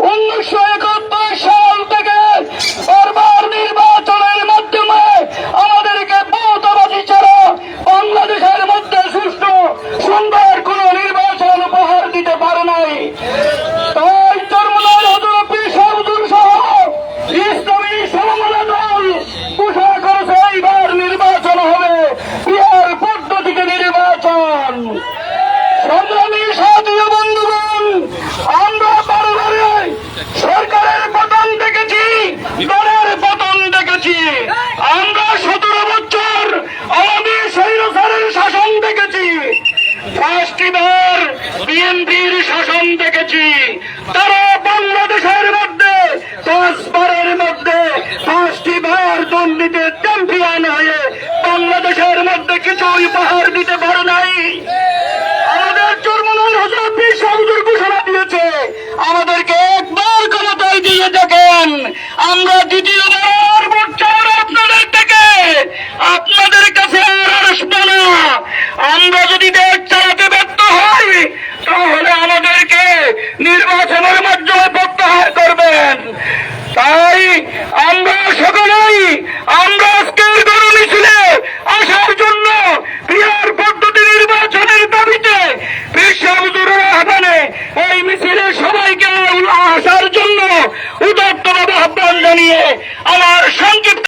উনিশশো বার বিএনপির শাসন দেখেছি। তারা বাংলাদেশের মধ্যে, পাঁচবারের মধ্যে, পাঁচটি বার দুর্নীতির চ্যাম্পিয়ন হয়ে বাংলাদেশের মধ্যে কিছু উপহার দিতে পারে নাই। আমাদের চর্মনাল হোসেন বিশ্বজুর ঘোষণা দিয়েছে, আমাদেরকে একবার ক্ষমতায় দিয়ে দেখেন। আমরা দ্বিতীয়বার তাই আমরা সকলেই আমরা আজকের গরু মিছিলে আসার জন্য বিহার পদ্ধতি নির্বাচনের দাবিতে বিশ্বাবুজুরের আহ্বানে এই মিছিলে সবাইকে আসার জন্য উদত্তভাবে আহ্বান জানিয়ে আমার সংক্ষিপ্ত